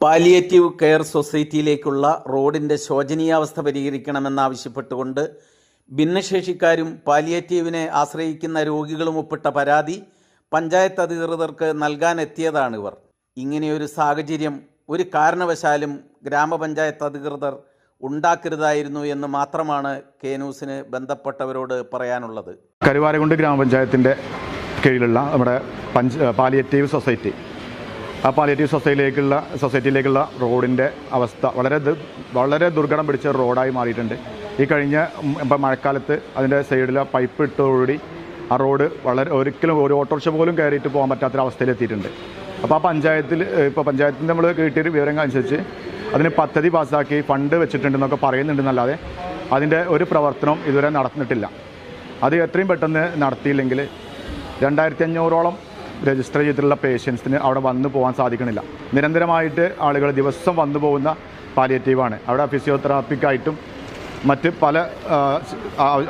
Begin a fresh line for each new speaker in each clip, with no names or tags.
Palliative care സൊസൈറ്റിയിലേക്കുള്ള റോഡിന്റെ ശോചനീയാവസ്ഥ പരിഹരിക്കണമെന്നാവശ്യപ്പെട്ടുകൊണ്ട് ഭിന്നശേഷിക്കാരും പാലിയേറ്റീവിനെ ആശ്രയിക്കുന്ന രോഗികളും ഒപ്പിട്ട പരാതി പഞ്ചായത്ത് അധികൃതർക്ക് നൽകാനെത്തിയതാണ് ഇവർ. ഇങ്ങനെയൊരു സാഹചര്യം ഒരു കാരണവശാലും ഗ്രാമപഞ്ചായത്ത് അധികൃതർ ഉണ്ടാക്കരുതായിരുന്നു എന്ന് മാത്രമാണ് കെ ന്യൂസിന് ബന്ധപ്പെട്ടവരോട് പറയാനുള്ളത്.
കരുവാരകുണ്ട് ഗ്രാമപഞ്ചായത്തിന്റെ കീഴിലുള്ള നമ്മുടെ പഞ്ച് പാലിയേറ്റീവ് സൊസൈറ്റി ആ പാലിയേറ്റീവ് സൊസൈറ്റിയിലേക്കുള്ള സൊസൈറ്റിയിലേക്കുള്ള റോഡിന്റെ അവസ്ഥ വളരെ വളരെ ദുർഘടം പിടിച്ച റോഡായി മാറിയിട്ടുണ്ട്. ഈ കഴിഞ്ഞ ഇപ്പം മഴക്കാലത്ത് അതിന്റെ സൈഡിൽ പൈപ്പ് ഇട്ടതോടുകൂടി ആ റോഡ് വളരെ ഒരിക്കലും ഒരു ഓട്ടോറിക്ഷ പോലും കയറിയിട്ട് പോകാൻ പറ്റാത്തൊരവസ്ഥയിലെത്തിയിട്ടുണ്ട് അപ്പോൾ ആ പഞ്ചായത്തിൽ ഇപ്പോൾ പഞ്ചായത്തിൽ നമ്മൾ കിട്ടിയൊരു വിവരങ്ങൾ അനുസരിച്ച് അതിന് പദ്ധതി പാസ്സാക്കി ഫണ്ട് വെച്ചിട്ടുണ്ടെന്നൊക്കെ പറയുന്നുണ്ടെന്നല്ലാതെ അതിന്റെ ഒരു പ്രവർത്തനവും ഇതുവരെ നടന്നിട്ടില്ല. അത് എത്രയും പെട്ടെന്ന് നടത്തിയില്ലെങ്കിൽ രണ്ടായിരത്തി അഞ്ഞൂറോളം രജിസ്റ്റർ ചെയ്തിട്ടുള്ള പേഷ്യൻസിന് അവിടെ വന്നു പോകാൻ സാധിക്കണില്ല. നിരന്തരമായിട്ട് ആളുകൾ ദിവസം വന്നു പോകുന്ന പാലിയേറ്റീവാണ് അവിടെ ഫിസിയോതെറാപ്പിക്കായിട്ടും മറ്റ് പല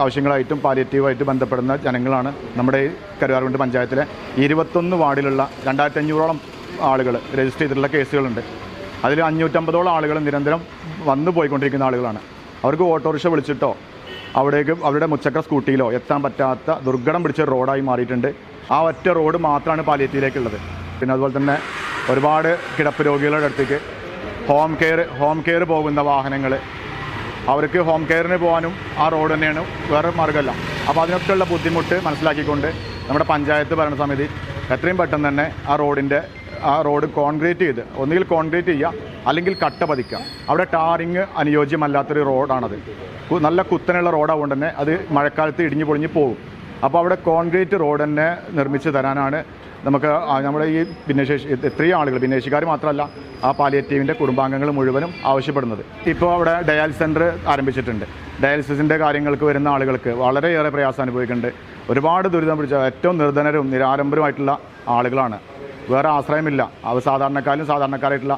ആവശ്യങ്ങളായിട്ടും പാലിയേറ്റീവായിട്ട് ബന്ധപ്പെടുന്ന ജനങ്ങളാണ് നമ്മുടെ ഈ കരുവാറുകുണ്ട് പഞ്ചായത്തിലെ ഇരുപത്തൊന്ന് വാർഡിലുള്ള രണ്ടായിരത്തി അഞ്ഞൂറോളം ആളുകൾ രജിസ്റ്റർ ചെയ്തിട്ടുള്ള കേസുകളുണ്ട്. അതിൽ അഞ്ഞൂറ്റമ്പതോളം ആളുകൾ നിരന്തരം വന്നു പോയിക്കൊണ്ടിരിക്കുന്ന ആളുകളാണ്. അവർക്ക് ഓട്ടോറിക്ഷ വിളിച്ചിട്ടോ അവിടേക്ക് അവരുടെ മുച്ചക്ര സ്കൂട്ടിയിലോ എത്താൻ പറ്റാത്ത ദുർഘടം പിടിച്ച റോഡായി മാറിയിട്ടുണ്ട്. ആ ഒറ്റ റോഡ് മാത്രമാണ് പാലിയത്തിയിലേക്കുള്ളത് പിന്നെ അതുപോലെ തന്നെ ഒരുപാട് കിടപ്പ് രോഗികളുടെ അടുത്തേക്ക് ഹോം കെയർ ഹോം കെയർ പോകുന്ന വാഹനങ്ങൾ അവർക്ക് ഹോം കെയറിന് പോകാനും ആ റോഡ് തന്നെയാണ് വേറെ മാർഗമല്ല. അപ്പോൾ അതിനൊക്കെയുള്ള ബുദ്ധിമുട്ട് മനസ്സിലാക്കിക്കൊണ്ട് നമ്മുടെ പഞ്ചായത്ത് ഭരണസമിതി എത്രയും പെട്ടെന്ന് തന്നെ ആ റോഡിന്റെ ആ റോഡ് കോൺക്രീറ്റ് ചെയ്ത് ഒന്നുകിൽ കോൺക്രീറ്റ് ചെയ്യുക അല്ലെങ്കിൽ കട്ട പതിക്കുക അവിടെ ടാറിങ് അനുയോജ്യമല്ലാത്തൊരു റോഡാണത്. നല്ല കുത്തനുള്ള റോഡാവുകൊണ്ട് തന്നെ അത് മഴക്കാലത്ത് ഇടിഞ്ഞു പൊളിഞ്ഞ് പോകും. അപ്പോൾ അവിടെ കോൺക്രീറ്റ് റോഡ് തന്നെ നിർമ്മിച്ച് തരാനാണ് നമുക്ക് നമ്മുടെ ഈ ഭിന്നശേഷി എത്രയും ആളുകൾ ഭിന്നശേഷിക്കാർ മാത്രമല്ല ആ പാലിയേറ്റീവിന്റെ കുടുംബാംഗങ്ങൾ മുഴുവനും ആവശ്യപ്പെടുന്നത്. ഇപ്പോൾ അവിടെ ഡയാലിസ് സെന്റർ ആരംഭിച്ചിട്ടുണ്ട്. ഡയാലിസിസിന്റെ കാര്യങ്ങൾക്ക് വരുന്ന ആളുകൾക്ക് വളരെയേറെ പ്രയാസം അനുഭവിക്കുന്നുണ്ട്. ഒരുപാട് ദുരിതം പിടിച്ച ഏറ്റവും നിർധനരും നിരാരംഭരുമായിട്ടുള്ള ആളുകളാണ്. വേറെ ആശ്രയമില്ല. അവർ സാധാരണക്കാരും സാധാരണക്കാരായിട്ടുള്ള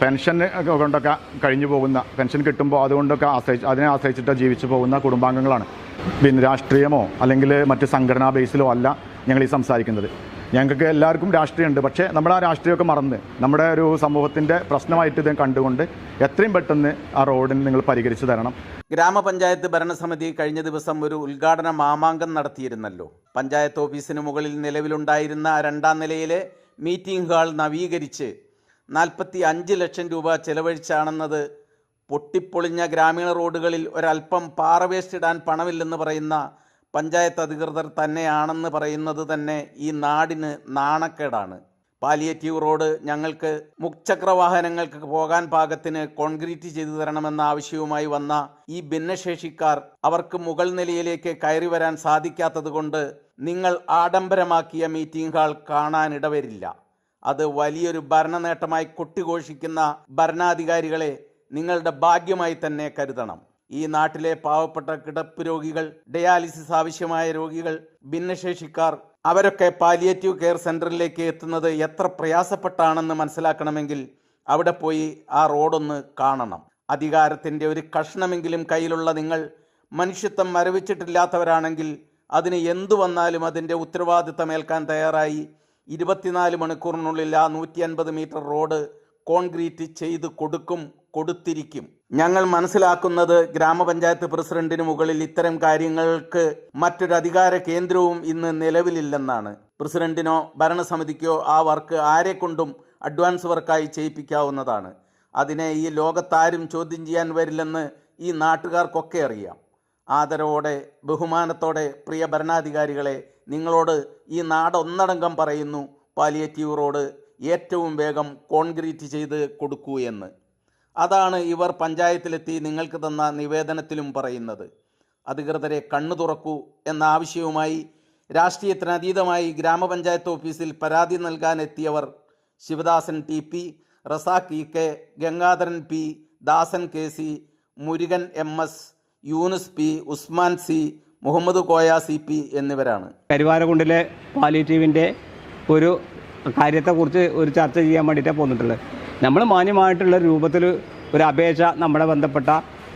പെൻഷൻ കൊണ്ടൊക്കെ കഴിഞ്ഞു പോകുന്ന പെൻഷൻ കിട്ടുമ്പോൾ അതുകൊണ്ടൊക്കെ ആശ്രയിച്ച് അതിനെ ആശ്രയിച്ചിട്ട് ജീവിച്ചു പോകുന്ന കുടുംബാംഗങ്ങളാണ്. പിന്നെ രാഷ്ട്രീയമോ അല്ലെങ്കിൽ മറ്റ് സംഘടനാ ബേസിലോ അല്ല ഞങ്ങൾ ഈ സംസാരിക്കുന്നത്. ഞങ്ങൾക്ക് എല്ലാവർക്കും രാഷ്ട്രീയമുണ്ട്. പക്ഷേ നമ്മൾ ആ രാഷ്ട്രീയമൊക്കെ മറന്ന് നമ്മുടെ ഒരു സമൂഹത്തിന്റെ പ്രശ്നമായിട്ട് ഇത് കണ്ടുകൊണ്ട് എത്രയും പെട്ടെന്ന് ആ റോഡിന് നിങ്ങൾ പരിഹരിച്ചു തരണം.
ഗ്രാമപഞ്ചായത്ത് ഭരണസമിതി കഴിഞ്ഞ ദിവസം ഒരു ഉദ്ഘാടന മാമാങ്കം നടത്തിയിരുന്നല്ലോ. പഞ്ചായത്ത് ഓഫീസിന് മുകളിൽ നിലവിലുണ്ടായിരുന്ന രണ്ടാം നിലയിലെ മീറ്റിംഗ് ഹാൾ നവീകരിച്ച് നാൽപ്പത്തി അഞ്ച് ലക്ഷം രൂപ ചെലവഴിച്ചാണെന്നത് പൊട്ടിപ്പൊളിഞ്ഞ ഗ്രാമീണ റോഡുകളിൽ ഒരൽപ്പം പാറ വേസ്റ്റ് ഇടാൻ പണമില്ലെന്ന് പറയുന്ന പഞ്ചായത്ത് അധികൃതർ തന്നെയാണെന്ന് പറയുന്നത് തന്നെ ഈ നാടിന് നാണക്കേടാണ്. പാലിയേറ്റീവ് റോഡ് ഞങ്ങൾക്ക് മുക്ചക്ര വാഹനങ്ങൾക്ക് പോകാൻ പാകത്തിന് കോൺക്രീറ്റ് ചെയ്തു തരണമെന്ന ആവശ്യവുമായി വന്ന ഈ ഭിന്നശേഷിക്കാർ അവർക്ക് മുകൾ നിലയിലേക്ക് കയറി വരാൻ സാധിക്കാത്തതുകൊണ്ട് നിങ്ങൾ ആഡംബരമാക്കിയ മീറ്റിംഗ് ഹാൾ കാണാനിടവരില്ല. അത് വലിയൊരു ഭരണ നേട്ടമായി കൊട്ടിഘോഷിക്കുന്ന ഭരണാധികാരികളെ നിങ്ങളുടെ ഭാഗ്യമായി തന്നെ കരുതണം. ഈ നാട്ടിലെ പാവപ്പെട്ട കിടപ്പ് രോഗികൾ ഡയാലിസിസ് ആവശ്യമായ രോഗികൾ ഭിന്നശേഷിക്കാർ അവരൊക്കെ പാലിയേറ്റീവ് കെയർ സെന്ററിലേക്ക് എത്തുന്നത് എത്ര പ്രയാസപ്പെട്ടാണെന്ന് മനസ്സിലാക്കണമെങ്കിൽ അവിടെ പോയി ആ റോഡൊന്ന് കാണണം. അധികാരത്തിന്റെ ഒരു കഷ്ണമെങ്കിലും കയ്യിലുള്ള നിങ്ങൾ മനുഷ്യത്വം മരവിച്ചിട്ടില്ലാത്തവരാണെങ്കിൽ അതിന് എന്തു വന്നാലും അതിന്റെ ഉത്തരവാദിത്തം ഏൽക്കാൻ തയ്യാറായി. ഇരുപത്തിനാല് മണിക്കൂറിനുള്ളിൽ ആ നൂറ്റി അൻപത് മീറ്റർ റോഡ് കോൺക്രീറ്റ് ചെയ്ത് കൊടുക്കും കൊടുത്തിരിക്കും. ഞങ്ങൾ മനസ്സിലാക്കുന്നത് ഗ്രാമപഞ്ചായത്ത് പ്രസിഡന്റിന് മുകളിൽ ഇത്തരം കാര്യങ്ങൾക്ക് മറ്റൊരു അധികാര കേന്ദ്രവും ഇന്ന് നിലവിലില്ലെന്നാണ്. പ്രസിഡന്റിനോ ഭരണസമിതിക്കോ ആ വർക്ക് ആരെക്കൊണ്ടും അഡ്വാൻസ് വർക്കായി ചെയ്യിപ്പിക്കാവുന്നതാണ്. അതിനെ ഈ ലോകത്താരും ചോദ്യം ചെയ്യാൻ വരില്ലെന്ന് ഈ നാട്ടുകാർക്കൊക്കെ അറിയാം. ആദരവോടെ ബഹുമാനത്തോടെ പ്രിയ ഭരണാധികാരികളെ നിങ്ങളോട് ഈ നാടൊന്നടങ്കം പറയുന്നു പാലിയേറ്റീവ് റോഡ് ഏറ്റവും വേഗം കോൺക്രീറ്റ് ചെയ്ത് കൊടുക്കൂ എന്ന്. അതാണ് ഇവർ പഞ്ചായത്തിലെത്തി നിങ്ങൾക്ക് തന്ന നിവേദനത്തിലും പറയുന്നത്. അധികൃതരെ കണ്ണു തുറക്കൂ എന്ന ആവശ്യവുമായി രാഷ്ട്രീയത്തിനതീതമായി ഗ്രാമപഞ്ചായത്ത് ഓഫീസിൽ പരാതി നൽകാനെത്തിയവർ Sivadasan T P Razak E K Gangadharan P Dasan K C Murugan M S Yunus P Usman C Muhammad Koya C P എന്നിവരാണ്.
കരുവാരകുണ്ടിലെ പാലിറ്റീവിന്റെ ഒരു കാര്യത്തെക്കുറിച്ച് ഒരു ചർച്ച ചെയ്യാൻ വേണ്ടിയിട്ടാണ് പോന്നിട്ടുള്ളത്. നമ്മൾ മാന്യമായിട്ടുള്ള രൂപത്തിൽ ഒരു അപേക്ഷ നമ്മുടെ ബന്ധപ്പെട്ട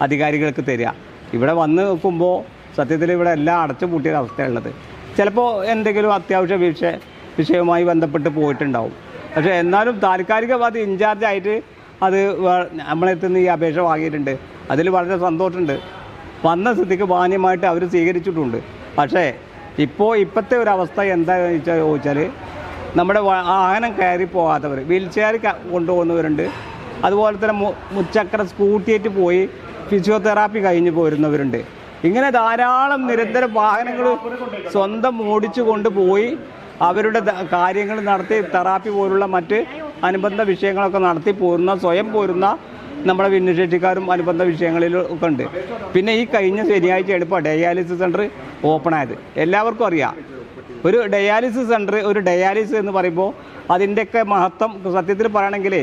അധികാരികൾക്ക് തരിക. ഇവിടെ വന്ന് നോക്കുമ്പോൾ സത്യത്തിൽ ഇവിടെ എല്ലാം അടച്ചു പൂട്ടിയ അവസ്ഥയുള്ളത് ചിലപ്പോൾ എന്തെങ്കിലും അത്യാവശ്യ വിഷയ വിഷയവുമായി ബന്ധപ്പെട്ട് പോയിട്ടുണ്ടാവും. പക്ഷേ എന്നാലും താൽക്കാലികവാദി ഇൻചാർജ് ആയിട്ട് അത് നമ്മളെത്തുന്ന ഈ അപേക്ഷ വാങ്ങിയിട്ടുണ്ട്. അതിൽ വളരെ സന്തോഷമുണ്ട്. വന്ന സ്ഥിതിക്ക് മാന്യമായിട്ട് അവർ സ്വീകരിച്ചിട്ടുണ്ട്. പക്ഷേ ഇപ്പോൾ ഇപ്പോഴത്തെ ഒരു അവസ്ഥ എന്താണെന്ന് ചോദിച്ചാൽ നമ്മുടെ വാഹനം കയറി പോകാത്തവർ വീൽ ചെയർ കൊണ്ടുപോകുന്നവരുണ്ട്. അതുപോലെ തന്നെ മുച്ചക്ര സ്കൂട്ടിയേറ്റ് പോയി ഫിസിയോതെറാപ്പി കഴിഞ്ഞ് പോരുന്നവരുണ്ട്. ഇങ്ങനെ ധാരാളം നിരന്തര വാഹനങ്ങൾ സ്വന്തം ഓടിച്ചു കൊണ്ടുപോയി അവരുടെ കാര്യങ്ങൾ നടത്തി തെറാപ്പി പോലുള്ള മറ്റ് അനുബന്ധ വിഷയങ്ങളൊക്കെ നടത്തി പോരുന്ന സ്വയം പോരുന്ന നമ്മുടെ ഭിന്നശേഷിക്കാരും അനുബന്ധ വിഷയങ്ങളിലും ഒക്കെ ഉണ്ട്. പിന്നെ ഈ കഴിഞ്ഞ ശനിയാഴ്ചയാണ് ഇപ്പോൾ ഡയാലിസിസ് സെന്റർ ഓപ്പൺ ആയത്. എല്ലാവർക്കും അറിയാം. ഒരു ഡയാലിസിസ് സെന്റർ ഒരു ഡയാലിസിസ് എന്ന് പറയുമ്പോൾ അതിന്റെയൊക്കെ മഹത്വം സത്യത്തിൽ പറയണമെങ്കിൽ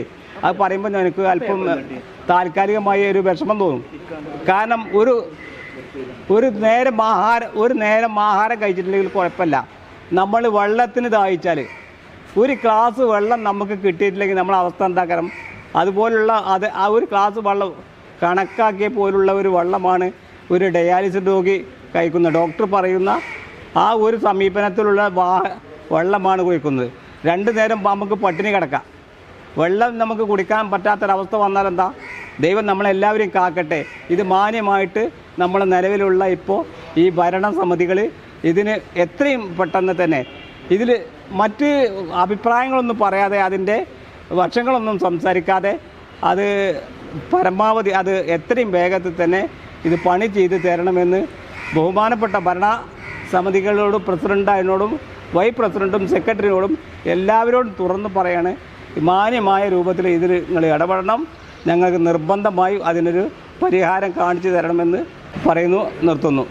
അത് പറയുമ്പോൾ എനിക്ക് അല്പം താൽക്കാലികമായ ഒരു വിഷമം തോന്നും. കാരണം ഒരു ഒരു നേരം ആഹാരം ഒരു നേരം ആഹാരം കഴിച്ചിട്ടില്ലെങ്കിൽ കുഴപ്പമില്ല. നമ്മൾ വെള്ളത്തിന് ദാഹിച്ചാൽ ഒരു ഗ്ലാസ് വെള്ളം നമുക്ക് കിട്ടിയിട്ടില്ലെങ്കിൽ നമ്മളെ അവസ്ഥ എന്താക്കണം? അതുപോലുള്ള അത് ആ ഒരു ഗ്ലാസ് വെള്ളം കണക്കാക്കിയ പോലുള്ള ഒരു വെള്ളമാണ് ഒരു ഡയാലിസിസ് രോഗി കഴിക്കുന്ന ഡോക്ടർ പറയുന്ന ആ ഒരു സമീപനത്തിലുള്ള വാ വെള്ളമാണ് കുഴിക്കുന്നത്. രണ്ട് നേരം നമുക്ക് പട്ടിണി കിടക്കാം. വെള്ളം നമുക്ക് കുടിക്കാൻ പറ്റാത്തൊരവസ്ഥ വന്നാൽ എന്താ? ദൈവം നമ്മളെല്ലാവരെയും കാക്കട്ടെ. ഇത് മാന്യമായിട്ട് നമ്മൾ നിലവിലുള്ള ഇപ്പോൾ ഈ ഭരണസമിതികൾ ഇതിന് എത്രയും പെട്ടെന്ന് തന്നെ ഇതിൽ മറ്റ് അഭിപ്രായങ്ങളൊന്നും പറയാതെ അതിന്റെ വശങ്ങളൊന്നും സംസാരിക്കാതെ അത് പരമാവധി അത് എത്രയും വേഗത്തിൽ തന്നെ ഇത് പണി ചെയ്ത് തരണമെന്ന് ബഹുമാനപ്പെട്ട ഭരണ സമിതികളോടും പ്രസിഡന്റിനോടും വൈസ് പ്രസിഡന്റും സെക്രട്ടറിയോടും എല്ലാവരോടും തുറന്ന് പറയാണ് മാന്യമായ രൂപത്തിൽ ഇതിൽ നിങ്ങൾ ഇടപെടണം. ഞങ്ങൾക്ക് നിർബന്ധമായും അതിനൊരു പരിഹാരം കാണിച്ചു തരണമെന്ന് പറയുന്നു നിർത്തുന്നു.